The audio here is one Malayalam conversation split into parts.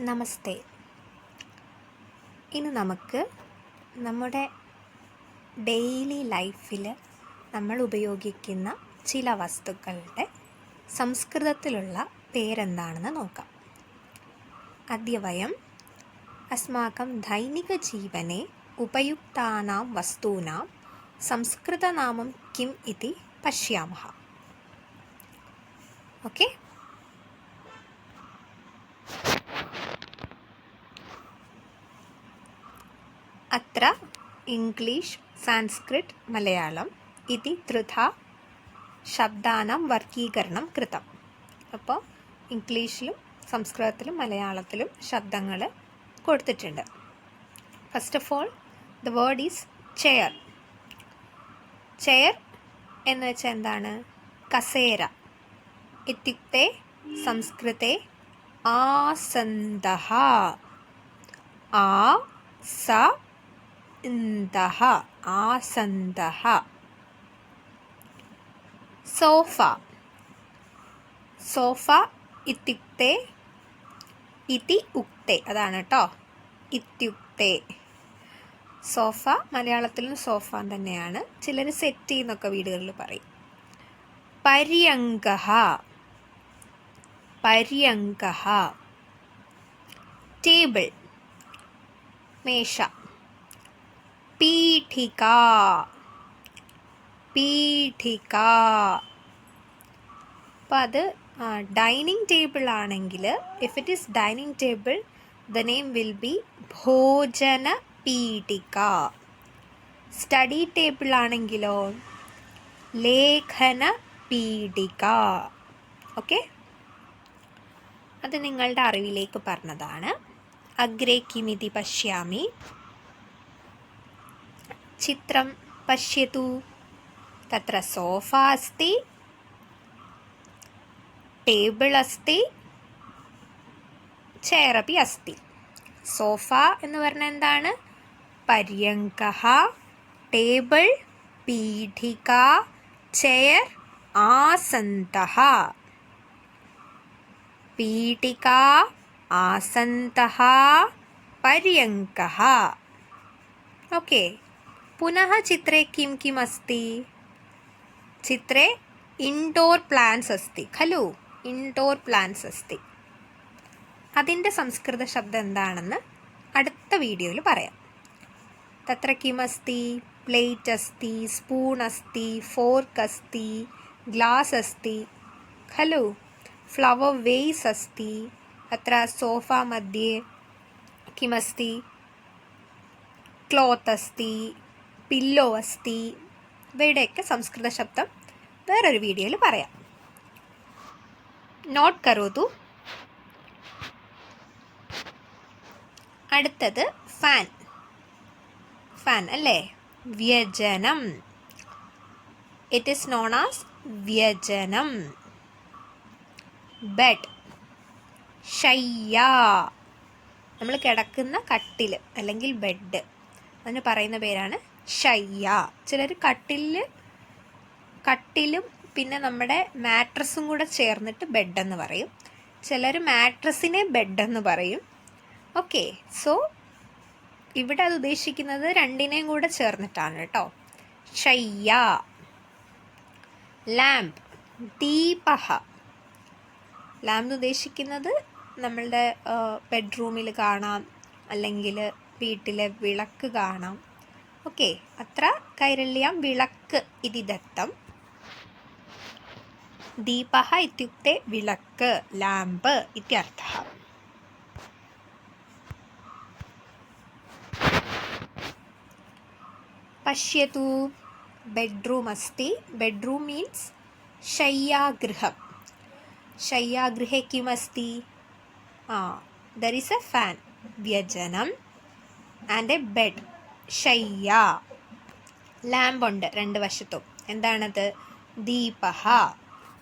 നമസ്തേ. ഇന്ന് നമുക്ക് നമ്മുടെ ഡെയിലി ലൈഫിൽ നമ്മൾ ഉപയോഗിക്കുന്ന ചില വസ്തുക്കളുടെ സംസ്കൃതത്തിലുള്ള പേരെന്താണെന്ന് നോക്കാം. അദ്യവയം അസ്മാക്കം ദൈനിക ജീവനെ ഉപയുക്താനാം വസ്തൂനാം സംസ്കൃതനാമം കിം ഇതി പശ്യാമ ഓക്കെ? അത്ര ഇംഗ്ലീഷ് സാൻസ്ക്രിറ്റ് മലയാളം ഇതി ത്രിധ ശബ്ദാനാം വർഗീകരണം കൃതം. അപ്പോൾ ഇംഗ്ലീഷിലും സംസ്കൃതത്തിലും മലയാളത്തിലും ശബ്ദങ്ങൾ കൊടുത്തിട്ടുണ്ട്. First of all the word is chair chair എന്ന് വെച്ചാൽ എന്താണ്? കസേര. ഇത്യുക്തെ സംസ്കൃതെ ആസന്ത ആ സ ഇന്തഃ ആസന്ദഹ സോഫ. സോഫ ഇത്യുക്തെ ഇതി ഉക്തെ. അതാണ് കേട്ടോ ഇത്യുക്തെ. സോഫ മലയാളത്തിലും സോഫ തന്നെയാണ്. ചിലർ സെറ്റ് എന്നൊക്കെ വീടുകളിൽ പറയും. പര്യങ്കഃ പര്യങ്കഃ ടേബിൾ. മേശ. പീഠിക പീഠിക അപ്പം അത് ഡൈനിങ് ടേബിൾ ആണെങ്കിൽ if it is dining table the name will be ഭോജന പീഠിക. സ്റ്റഡി ടേബിൾ ആണെങ്കിലോ ലേഖന പീഠിക. ഓക്കെ അത് നിങ്ങളുടെ അറിവിലേക്ക് പറഞ്ഞതാണ്. അഗ്രേ കിമിതി പശ്യാമി. ചിത്രം പശ്യതു തത്ര സോഫ അസ്തി ടേബിൾ അസ്തി ചെയറപ്പി അസ്തി സോഫ എന്ന് പറഞ്ഞാൽ എന്താണ്? പര്യങ്ക ടേബിൾ പീഠിക ചെയർ ആസന്ത പീഠിക ആസന്ത പര്യങ്ക ഓക്കെ. पुनः चित्रे किं किम् अस्ति चित्रे ഇൻഡോർ പ്ലാന്റ്സ് അസ്തി ഖലു ഇൻഡോർ പ്ലാന്റ്സ് അസ്തി അതിൻ്റെ സംസ്കൃത ശബ്ദം എന്താണെന്ന് അടുത്ത വീഡിയോയിൽ പറയാം തത്ര കിമസ്തി പ്ലേറ്റ് അസ്തി സ്പൂൺ അസ്തി ഫോർക്ക് അസ്തി ഗ്ലാസ് അസ്തി ഖലു ഫ്ലവർ വേസ് അസ്തി അത്ര സോഫ മധ്യേ കിമസ്തി ക്ലോത്ത് അസ്തി പില്ലോ അസ്ഥി ഇവയുടെയൊക്കെ സംസ്കൃത ശബ്ദം വേറൊരു വീഡിയോയിൽ പറയാം. നോട്ട് കരോതു. അടുത്തത് ഫാൻ. ഫാൻ അല്ലേ? വ്യജനം. ഇറ്റ് ഈസ് നോൺ ആസ് വ്യജനം. ബെഡ് ഷയ്യ നമ്മൾ കിടക്കുന്ന കട്ടിൽ അല്ലെങ്കിൽ ബെഡ്. അതിന് പറയുന്ന പേരാണ് ഷയ്യ ചിലർ കട്ടിലിൽ കട്ടിലും പിന്നെ നമ്മുടെ മാട്രസും കൂടെ ചേർന്നിട്ട് ബെഡെന്ന് പറയും. ചിലർ മാട്രസിനെ ബെഡെന്ന് പറയും. ഓക്കെ സോ ഇവിടെ അത് ഉദ്ദേശിക്കുന്നത് രണ്ടിനെയും കൂടെ ചേർന്നിട്ടാണ് കേട്ടോ. ഷയ്യ ലാംപ്. ദീപഹ. ലാംപ് ഉദ്ദേശിക്കുന്നത് നമ്മളുടെ ബെഡ്റൂമിൽ കാണാം അല്ലെങ്കിൽ വീട്ടിലെ വിളക്ക് കാണാം. ഓക്കെ അത്ര കൈരള്യാം വിളക്ക് ഇതി ദത്തം ദീപ ഇത്യുക്തെ വിളക്ക് ലാമ്പ് ഇത്യർത്ഥ പശ്യതു बेड्रूम् अस्ति बेड्रूम् मीन्स् शय्यागृहं शय्यागृहे किमस्ति दर् इस् अ फ़ेन् व्यजनम् एण्ड् ए बेड् ഷയ്യ. ലാമ്പുണ്ട് രണ്ട് വശത്തും. എന്താണത്? ദീപഹ.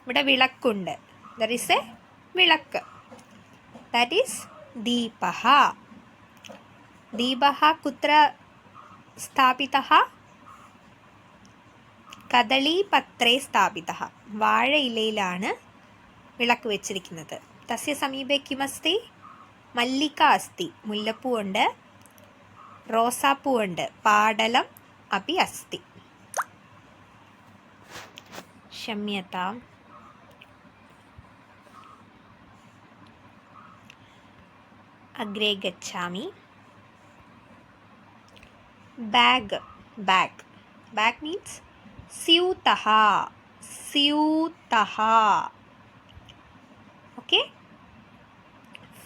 ഇവിടെ വിളക്കുണ്ട്. ദർ ഇസ് എ വിളക്ക്. ദാറ്റ് ഈസ് ദീപഹ. ദീപഹ കുത്ര സ്ഥാപിത കദളീപത്രേ സ്ഥാപിത വാഴയിലയിലാണ് വിളക്ക് വെച്ചിരിക്കുന്നത്. തസ്യ സമീപേ കിമസ്തി? മല്ലിക അസ്തി. മുല്ലപ്പൂ ഉണ്ട് റോസാപ്പൂ ഉണ്ട് പാടലം അപി അസ്തി ക്ഷമ്യതാം അഗ്രേ ഗച്ഛാമി. Bag bag. ബാഗ് മീൻസ് സ്യൂതഹ സ്യൂതഹ. ഓക്കെ?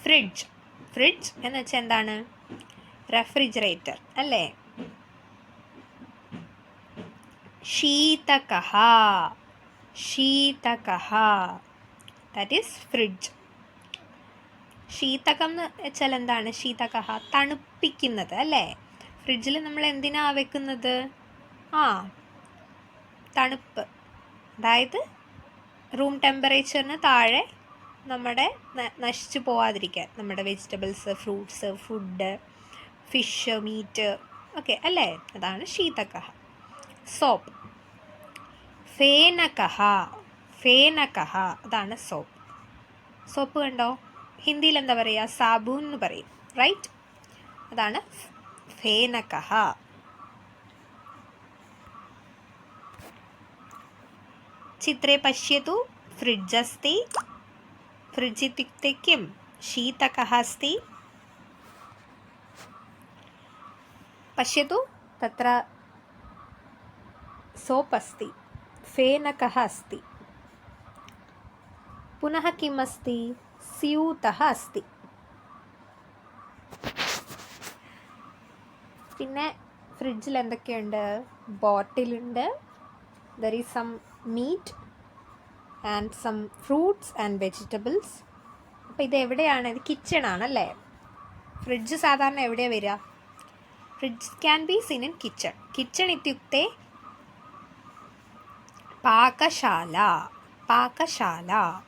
ഫ്രിഡ്ജ്. ഫ്രിഡ്ജ് എന്ന് വെച്ചാൽ എന്താണ്? റെഫ്രിജറേറ്റർ അല്ലേ? ശീതകഹ ശീതകഹ. ദാറ്റ് ഈസ് ഫ്രിഡ്ജ് ശീതകം എന്ന് വെച്ചാൽ എന്താണ്? ശീതകഹ തണുപ്പിക്കുന്നത് അല്ലേ? ഫ്രിഡ്ജിൽ നമ്മൾ എന്തിനാ വെക്കുന്നത്? ആ തണുപ്പ്. അതായത് റൂം ടെമ്പറേച്ചറിന് താഴെ നമ്മുടെ നശിച്ചു പോവാതിരിക്കാൻ നമ്മുടെ vegetables fruits food fish meat okay അല്ലേ? അതാണ് ശീതകഹ സോപ്പ്. ഫേനകഹ. ഫേനകഹ. അതാണ് സോപ്പ്. സോപ്പ് കണ്ടോ? ഹിന്ദിയിൽ എന്താ പറയുക സാബൂൻ എന്ന് പറയും. റൈറ്റ് അതാണ് ഫേനകഹ. ചിത്രേ പശ്യത്തു ഫ്രിഡ്ജ് അസ്തി. ഫ്രിഡ്ജ് ഇത്യുക്തയ്ക്കും ശീതകഹ അസ്തി. पश्यतु तत्र सोप् अस्ति फेनकः अस्ति पुनः किम् अस्ति स्यूतः अस्ति പിന്നെ ഫ്രിഡ്ജിൽ എന്തൊക്കെയുണ്ട് ബോട്ടിലുണ്ട് there is some meat and some fruits and vegetables അപ്പോൾ ഇത് എവിടെയാണ് ഇത് കിച്ചൺ ആണല്ലേ ഫ്രിഡ്ജ് സാധാരണ എവിടെയാണ് വരിക Fridge can be seen in kitchen. Kitchen ഇത്യുക്തെ പാകശാല. പാകശാല?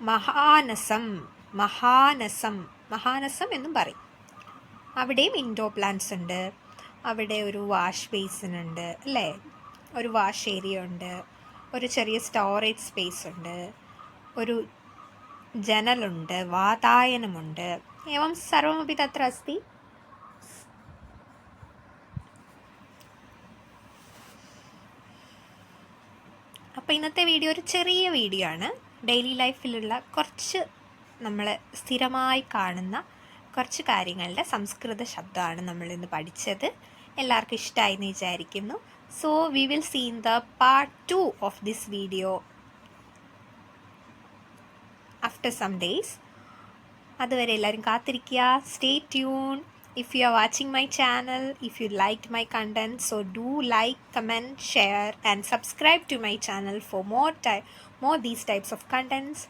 മഹാനസം. മഹാനസം. മഹാനസം എന്നും പറയും. അവിടെയും ഇൻഡോർ പ്ലാന്റ്സ് ഉണ്ട്. അവിടെ ഒരു വാഷ് ബേസിൻ ഉണ്ട് അല്ലേ? ഒരു വാഷ് ഏരിയ ഉണ്ട്. ഒരു ചെറിയ സ്റ്റോറേജ് സ്പേസ് ഉണ്ട്. ഒരു ജനലുണ്ട് വാതായനമുണ്ട് ഏവം സർവമപി തത്ര അസ്തി? ഇന്നത്തെ വീഡിയോ ഒരു ചെറിയ വീഡിയോ ആണ്. ഡെയിലി ലൈഫിലുള്ള കുറച്ച് നമ്മൾ സ്ഥിരമായി കാണുന്ന കുറച്ച് കാര്യങ്ങളുടെ സംസ്കൃത ശബ്ദമാണ് നമ്മൾ ഇന്ന് പഠിച്ചത്. എല്ലാവർക്കും ഇഷ്ടമായി എന്ന് വിചാരിക്കുന്നു so we will seen the part two of this video after some days അതുവരെ എല്ലാവരും കാത്തിരിക്കുക. Stay tune if you are watching my channel if you liked my content so do like comment share and subscribe to my channel for more type more these types of contents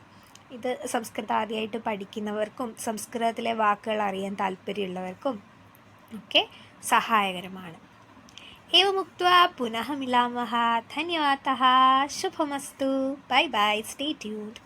ഇത് സംസ്കൃതം ആദ്യമായിട്ട് പഠിക്കുന്നവർക്കും സംസ്കൃതത്തിലെ വാക്കുകൾ അറിയാൻ താല്പര്യമുള്ളവർക്കും ഒക്കെ സഹായകരമാണ് ഏവമുക്ത പുനഃ മിലാമഹ ധന്യവാദ ശുഭമസ്തു ബൈ ബൈ സ്റ്റേ ട്യൂഡ്